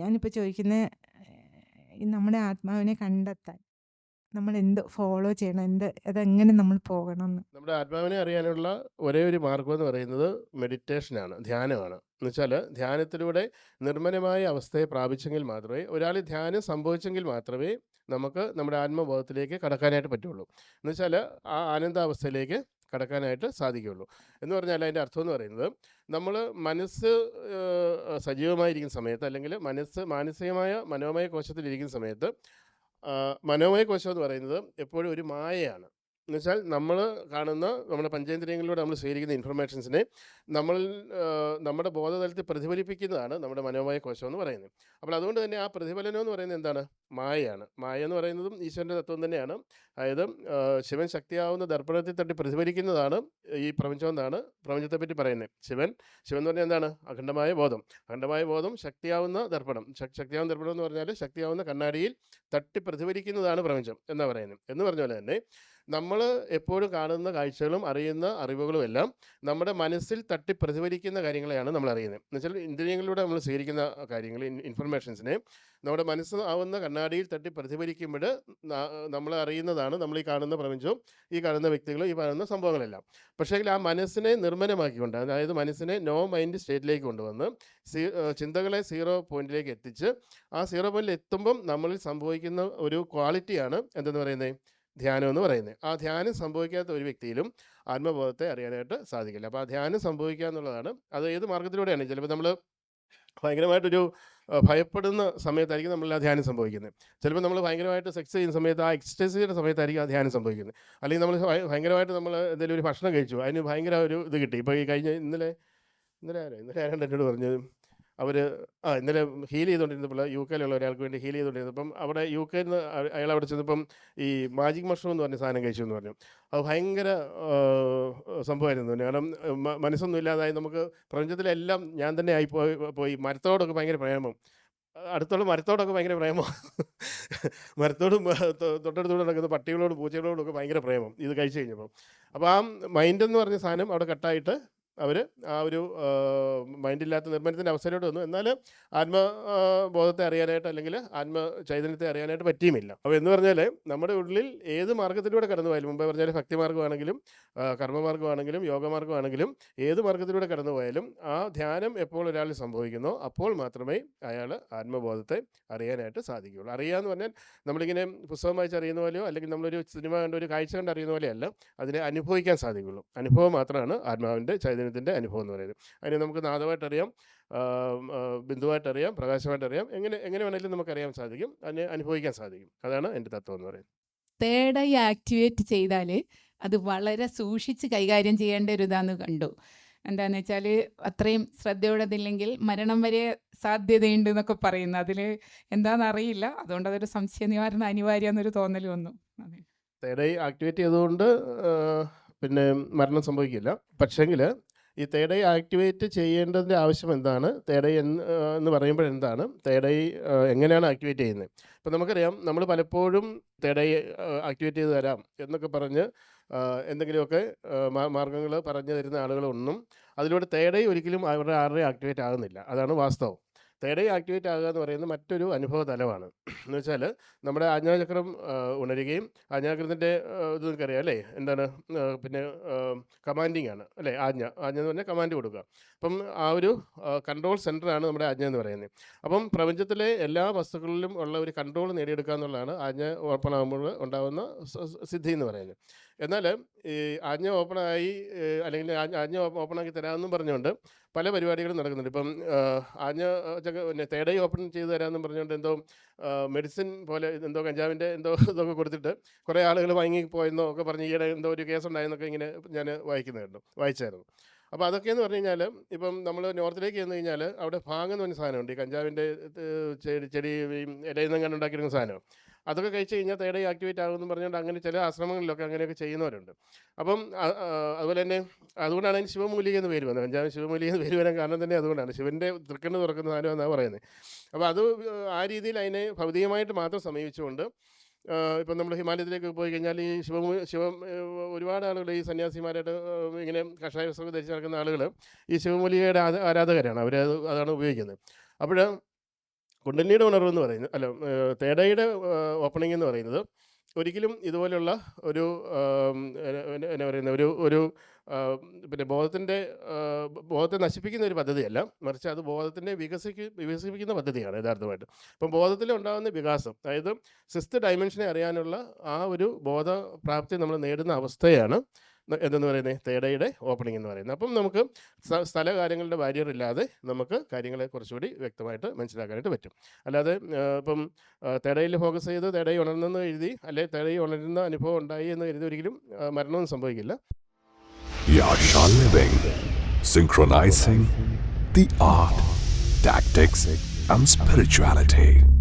ഞാനിപ്പോൾ ചോദിക്കുന്ന നമ്മുടെ ആത്മാവിനെ കണ്ടെത്താൻ നമ്മൾ എന്ത് ഫോളോ ചെയ്യണം എന്ത് അതെങ്ങനെ നമ്മൾ പോകണം നമ്മുടെ ആത്മാവിനെ അറിയാനുള്ള ഒരേ ഒരു മാർഗം എന്ന് പറയുന്നത് മെഡിറ്റേഷനാണ് ധ്യാനമാണ്. എന്ന് വെച്ചാൽ ധ്യാനത്തിലൂടെ നിർമ്മലമായ അവസ്ഥയെ പ്രാപിച്ചെങ്കിൽ മാത്രമേ ഒരാൾ ധ്യാനം സംഭവിച്ചെങ്കിൽ മാത്രമേ നമുക്ക് നമ്മുടെ ആത്മബോധത്തിലേക്ക് കടക്കാനായിട്ട് പറ്റുള്ളൂ. എന്ന് വെച്ചാൽ ആ ആനന്ദാവസ്ഥയിലേക്ക് കടക്കാനായിട്ട് സാധിക്കുകയുള്ളൂ. എന്ന് പറഞ്ഞാൽ അതിന്റെ അർത്ഥം എന്ന് പറയുന്നത് നമ്മൾ മനസ്സ് സജീവമായിരിക്കുന്ന സമയത്ത് അല്ലെങ്കിൽ മനസ്സ് മാനസികമായ മനോമയ കോശത്തിലിരിക്കുന്ന സമയത്ത് മനോമയ കോശം എന്ന് പറയുന്നത് എപ്പോഴും ഒരു മായയാണ്. എന്ന് വെച്ചാൽ നമ്മൾ കാണുന്ന നമ്മുടെ പഞ്ചേന്ദ്രിയങ്ങളിലൂടെ നമ്മൾ സ്വീകരിക്കുന്ന ഇൻഫർമേഷൻസിനെ നമ്മൾ നമ്മുടെ ബോധതലത്തിൽ പ്രതിഫലിപ്പിക്കുന്നതാണ് നമ്മുടെ മനോമയ കോശം എന്ന് പറയുന്നത്. അപ്പോൾ അതുകൊണ്ട് തന്നെ ആ പ്രതിഫലനം എന്ന് പറയുന്നത് എന്താണ്? മായയാണ്. മായ എന്ന് പറയുന്നതും ഈശ്വരന്റെ തത്വം തന്നെയാണ്. അതായത് ശിവൻ ശക്തിയാവുന്ന ദർപ്പണത്തിൽ തട്ടി പ്രതിഫലിക്കുന്നതാണ് ഈ പ്രപഞ്ചം എന്നാണ് പ്രപഞ്ചത്തെപ്പറ്റി പറയുന്നത്. ശിവൻ ശിവൻ എന്ന് പറഞ്ഞാൽ എന്താണ്? അഖണ്ഡമായ ബോധം. അഖണ്ഡമായ ബോധം ശക്തിയാവുന്ന ദർപ്പണം. ശക്തിയാവുന്ന ദർപ്പണം എന്ന് പറഞ്ഞാൽ ശക്തിയാവുന്ന കണ്ണാടിയിൽ തട്ടി പ്രതിഫലിക്കുന്നതാണ് പ്രപഞ്ചം എന്ന് പറയുന്നത്. എന്ന് പറഞ്ഞ പോലെ തന്നെ നമ്മൾ എപ്പോഴും കാണുന്ന കാഴ്ചകളും അറിയുന്ന അറിവുകളും എല്ലാം നമ്മുടെ മനസ്സിൽ തട്ടി പ്രതിഫലിക്കുന്ന കാര്യങ്ങളെയാണ് നമ്മൾ അറിയുന്നത്. എന്ന് വെച്ചാൽ ഇന്ദ്രിയങ്ങളിലൂടെ നമ്മൾ സ്വീകരിക്കുന്ന കാര്യങ്ങൾ ഇൻഫർമേഷൻസിനെ നമ്മുടെ മനസ്സ് ആവുന്ന കണ്ണാടിയിൽ തട്ടി പ്രതിഫലിക്കുമ്പോൾ നമ്മൾ അറിയുന്നതാണ് നമ്മൾ ഈ കാണുന്ന പ്രപഞ്ചവും ഈ കാണുന്ന വ്യക്തികളും ഈ കാണുന്ന സംഭവങ്ങളെല്ലാം. പക്ഷേ ആ മനസ്സിനെ നിർമ്മലമാക്കിക്കൊണ്ട് അതായത് മനസ്സിനെ നോ മൈൻഡ് സ്റ്റേറ്റിലേക്ക് കൊണ്ടുവന്ന് ചിന്തകളെ സീറോ പോയിന്റിലേക്ക് എത്തിച്ച് ആ സീറോ പോയിന്റിൽ എത്തുമ്പം നമ്മളിൽ സംഭവിക്കുന്ന ഒരു ക്വാളിറ്റിയാണ് എന്തെന്ന് പറയുന്നത്? ധ്യാനം എന്ന് പറയുന്നത്. ആ ധ്യാനം സംഭവിക്കാത്ത ഒരു വ്യക്തിയിലും ആത്മബോധത്തെ അറിയാനായിട്ട് സാധിക്കില്ല. അപ്പോൾ ആ ധ്യാനം സംഭവിക്കുക എന്നുള്ളതാണ്. അത് ഏത് മാർഗത്തിലൂടെയാണ്? ചിലപ്പോൾ നമ്മൾ ഭയങ്കരമായിട്ടൊരു ഭയപ്പെടുന്ന സമയത്തായിരിക്കും നമ്മൾ ആ ധ്യാനം സംഭവിക്കുന്നത്. ചിലപ്പോൾ നമ്മൾ ഭയങ്കരമായിട്ട് സെക്സ് ചെയ്യുന്ന സമയത്ത് ആ എക്സ്റ്റസീയുടെ സമയത്തായിരിക്കും ആ ധ്യാനം സംഭവിക്കുന്നത്. അല്ലെങ്കിൽ നമ്മൾ ഭയങ്കരമായിട്ട് നമ്മൾ എന്തെങ്കിലും ഒരു ഭക്ഷണം കഴിച്ചു. അതിന് ഭയങ്കര ഒരു ഇത് കിട്ടി. ഇപ്പോൾ ഈ കഴിഞ്ഞ ഇന്നലെ ഇന്നലെ ആരോ? ഇന്നലെ ആരാണ്ട് എന്നോട് പറഞ്ഞത്? അവർ ആ ഇന്നലെ ഹീൽ ചെയ്തുകൊണ്ടിരുന്നപ്പോൾ യു കെയിലുള്ള ഒരാൾക്ക് വേണ്ടി ഹീൽ ചെയ്തുകൊണ്ടിരുന്നപ്പം അവിടെ യു കെയിൽ നിന്ന് അയാൾ അവിടെ ചെന്നപ്പം ഈ മാജിക് മഷ്റൂം എന്ന് പറഞ്ഞ സാധനം കഴിച്ചു എന്ന് പറഞ്ഞു. അത് ഭയങ്കര സംഭവമായിരുന്നു. കാരണം മനസ്സൊന്നും ഇല്ലാതായി. നമുക്ക് പ്രപഞ്ചത്തിലെല്ലാം ഞാൻ തന്നെ ആയി പോയി പോയി. മരത്തോടൊക്കെ ഭയങ്കര പ്രേമം. അടുത്തുള്ള മരത്തോടൊക്കെ ഭയങ്കര പ്രേമം. മരത്തോടും തൊട്ടടുത്തോടും നടക്കുന്ന പട്ടികളോടും പൂച്ചകളോടും ഒക്കെ ഭയങ്കര പ്രേമം. ഇത് കഴിച്ചു കഴിഞ്ഞപ്പോൾ അപ്പോൾ ആ മൈൻഡ് എന്ന് പറഞ്ഞ സാധനം അവിടെ കട്ടായിട്ട് അവർ ആ ഒരു മൈൻഡില്ലാത്ത നിർമ്മാണത്തിന്റെ അവസ്ഥയിലോട്ട് വന്നു. എന്നാൽ ആത്മബോധത്തെ അറിയാനായിട്ട് അല്ലെങ്കിൽ ആത്മ ചൈതന്യത്തെ അറിയാനായിട്ട് പറ്റിയുമില്ല. അപ്പോൾ എന്ന് പറഞ്ഞാൽ നമ്മുടെ ഉള്ളിൽ ഏത് മാർഗത്തിലൂടെ കടന്നു പോയാലും മുമ്പേ പറഞ്ഞാൽ ഭക്തിമാർഗമാണെങ്കിലും ആ, കർമ്മമാർഗമാണെങ്കിലും യോഗമാർഗമാണെങ്കിലും ഏത് മാർഗത്തിലൂടെ കടന്നു പോയാലും ആ ധ്യാനം എപ്പോൾ ഒരാൾ സംഭവിക്കുന്നോ അപ്പോൾ മാത്രമേ അയാൾ ആത്മബോധത്തെ അറിയാനായിട്ട് സാധിക്കുകയുള്ളൂ. അറിയാന്ന് പറഞ്ഞാൽ നമ്മളിങ്ങനെ പുസ്തകം വായിച്ച് അറിയുന്ന പോലെയോ അല്ലെങ്കിൽ നമ്മളൊരു സിനിമ കണ്ട ഒരു കാഴ്ച കണ്ട് അറിയുന്ന പോലെയല്ല അതിനെ അനുഭവിക്കാൻ സാധിക്കുകയുള്ളൂ. അനുഭവം മാത്രമാണ് ആത്മാവിന്റെ ചൈതന്യത്തിന്റെ അനുഭവം എന്ന് പറയുന്നത്. അതിന് നമുക്ക് നാദമായിട്ട് ബിന്ദുവായിട്ടറിയാം ആ, ആ, ബിന്ദുവായിട്ട് അറിയാം പ്രകാശമായിട്ട് അറിയാം. എങ്ങനെ എങ്ങനെ വേണമെങ്കിലും നമുക്കറിയാൻ സാധിക്കും അതിനെ അനുഭവിക്കാൻ സാധിക്കും. അതാണ് എന്റെ തത്വം എന്ന് പറയുന്നത്. തേർഡ് ഐ ആക്ടിവേറ്റ് ചെയ്താൽ അത് വളരെ സൂക്ഷിച്ച് കൈകാര്യം ചെയ്യേണ്ട ഒരു ഇതാന്ന് കണ്ടു. എന്താന്ന് വെച്ചാൽ അത്രയും ശ്രദ്ധയോടെ ഇല്ലെങ്കിൽ മരണം വരെ സാധ്യതയുണ്ട് എന്നൊക്കെ പറയുന്നു. അതിൽ എന്താണെന്ന് അറിയില്ല. അതുകൊണ്ട് അതൊരു സംശയ നിവാരണം അനിവാര്യം എന്നൊരു തോന്നൽ വന്നു. തേടായി തേർഡ് ഐ ആക്ടിവേറ്റ് ചെയ്തുകൊണ്ട് പിന്നെ മരണം സംഭവിക്കില്ല. പക്ഷേങ്കിൽ ഈ തേടൈ ആക്ടിവേറ്റ് ചെയ്യേണ്ടതിന്റെ ആവശ്യം എന്താണ്? തേടൈ എന്ന് എന്ന് പറയുമ്പോൾ എന്താണ് തേർഡ് എങ്ങനെയാണ് ആക്ടിവേറ്റ് ചെയ്യുന്നത്? ഇപ്പം നമുക്കറിയാം നമ്മൾ പലപ്പോഴും തേടൈ ആക്ടിവേറ്റ് ചെയ്ത് തരാം എന്നൊക്കെ പറഞ്ഞ് എന്തെങ്കിലുമൊക്കെ മാർഗങ്ങൾ പറഞ്ഞു തരുന്ന ആളുകളൊന്നും അതിലൂടെ തേടൈ ഒരിക്കലും അവരുടെ ആരുടെ ആക്ടിവേറ്റ് ആകുന്നില്ല. അതാണ് വാസ്തവം. തേർഡ് ഐ ആക്ടിവേറ്റ് ആകുക എന്ന് പറയുന്നത് മറ്റൊരു അനുഭവ തലമാണ്. എന്ന് വെച്ചാൽ നമ്മുടെ ആജ്ഞാചക്രം ഉണരുകയും ആജ്ഞാചക്രത്തിന്റെ ഇത് നിങ്ങൾക്കറിയാം അല്ലേ? എന്താണ്? പിന്നെ കമാൻഡിങ് ആണ് അല്ലേ? ആജ്ഞ. ആജ്ഞ എന്ന് പറഞ്ഞാൽ കമാൻഡ് കൊടുക്കുക. അപ്പം ആ ഒരു കൺട്രോൾ സെന്ററാണ് നമ്മുടെ ആജ്ഞ എന്ന് പറയുന്നത്. അപ്പം പ്രപഞ്ചത്തിലെ എല്ലാ വസ്തുക്കളിലും ഉള്ള ഒരു കൺട്രോൾ നേടിയെടുക്കുക എന്നുള്ളതാണ് ആജ്ഞ ഓർപ്പണാകുമ്പോൾ ഉണ്ടാകുന്ന സിദ്ധി എന്ന് പറയുന്നത്. എന്നാൽ ഈ ആജ്ഞ ഓപ്പണായി അല്ലെങ്കിൽ ആജ്ഞ ഓപ്പണാക്കി തരാമെന്നും പറഞ്ഞുകൊണ്ട് പല പരിപാടികളും നടക്കുന്നുണ്ട്. ഇപ്പം ആജ്ഞ പിന്നെ തേടൈ ഓപ്പൺ ചെയ്തു തരാമെന്നും പറഞ്ഞുകൊണ്ട് എന്തോ മെഡിസിൻ പോലെ എന്തോ കഞ്ചാവിന്റെ എന്തോ ഇതൊക്കെ കൊടുത്തിട്ട് കുറേ ആളുകൾ വാങ്ങി പോയെന്നോ ഒക്കെ പറഞ്ഞ് ഈയിടെ എന്തോ ഒരു കേസ് ഉണ്ടായെന്നൊക്കെ ഇങ്ങനെ ഞാൻ വായിക്കുന്നതായിരുന്നു വായിച്ചായിരുന്നു. അപ്പോൾ അതൊക്കെയെന്ന് പറഞ്ഞു കഴിഞ്ഞാൽ ഇപ്പം നമ്മൾ നോർത്തിലേക്ക് ചെന്ന് കഴിഞ്ഞാൽ അവിടെ ഭാഗം എന്ന് പറഞ്ഞ സാധനമുണ്ട്. ഈ കഞ്ചാവിന്റെ ചെടി ചെടി ഇലയിൽ നിന്നും നിന്ന് കണ്ട് സാധനം അതൊക്കെ കഴിച്ച് കഴിഞ്ഞാൽ തേടൈ ആക്ടിവേറ്റ് ആകുമെന്ന് പറഞ്ഞുകൊണ്ട് അങ്ങനെ ചില ആശ്രമങ്ങളിലൊക്കെ അങ്ങനെയൊക്കെ ചെയ്യുന്നവരുണ്ട്. അപ്പം അതുപോലെ തന്നെ അതുകൊണ്ടാണ് അതിന് ശിവമൂലിക എന്ന് പേര് വന്നത്. പഞ്ചാബ് ശിവമൂലിക എന്ന് പേര് വരാൻ കാരണം തന്നെ അതുകൊണ്ടാണ്. ശിവന്റെ തൃക്കണ്ണ് തുറക്കുന്ന സാധനം എന്നാണ് പറയുന്നത് അപ്പോൾ അത് ആ രീതിയിൽ അതിനെ ഭൗതികമായിട്ട് മാത്രം സമീപിച്ചുകൊണ്ട് ഇപ്പം നമ്മൾ ഹിമാലയത്തിലേക്ക് പോയി കഴിഞ്ഞാൽ ഈ ശിവ ശിവം ഒരുപാട് ആളുകൾ ഈ സന്യാസിമാരായിട്ട് ഇങ്ങനെ കഷായ വസ്ത്രം ധരിച്ച് നടക്കുന്ന ആളുകൾ ഈ ശിവമൂലികയുടെ ആരാധകരാണ്. അവർ അതാണ് ഉപയോഗിക്കുന്നത്. അപ്പോൾ കുണ്ടലിനിയുടെ ഉണർവ് എന്ന് പറയുന്നത് അല്ല തേടയുടെ ഓപ്പണിംഗ് എന്ന് പറയുന്നത് ഒരിക്കലും ഇതുപോലെയുള്ള ഒരു എന്ന- പറയുന്ന ഒരു ഒരു പിന്നെ ബോധത്തിന്റെ ബോധത്തെ നശിപ്പിക്കുന്ന ഒരു പദ്ധതിയല്ല മറിച്ച് അത് ബോധത്തിന്റെ വികസിക്ക് വികസിപ്പിക്കുന്ന പദ്ധതിയാണ് യഥാർത്ഥമായിട്ട്. അപ്പം ബോധത്തിൽ ഉണ്ടാകുന്ന വികാസം അതായത് സിക്സ്ത് ഡയമെൻഷനെ അറിയാനുള്ള ആ ഒരു ബോധപ്രാപ്തി നമ്മൾ നേടുന്ന അവസ്ഥയാണ് എന്തെന്ന് പറയുന്നത് തേടയുടെ ഓപ്പണിംഗ് എന്ന് പറയുന്നത് അപ്പം നമുക്ക് സ്ഥ- സ്ഥല കാര്യങ്ങളുടെ ബാരിയർ ഇല്ലാതെ നമുക്ക് കാര്യങ്ങളെ കുറച്ചുകൂടി വ്യക്തമായിട്ട് മനസ്സിലാക്കാനായിട്ട് പറ്റും. അല്ലാതെ ഇപ്പം തേടയിൽ ഫോക്കസ് ചെയ്ത് തേടയിൽ ഉണർന്നെന്ന് എഴുതി അല്ലെ തേടയിൽ ഉണരുന്ന അനുഭവം ഉണ്ടായി എന്ന് കരുതി ഒരിക്കലും മരണമൊന്നും സംഭവിക്കില്ല. Synchronizing the art, tactics, and spirituality.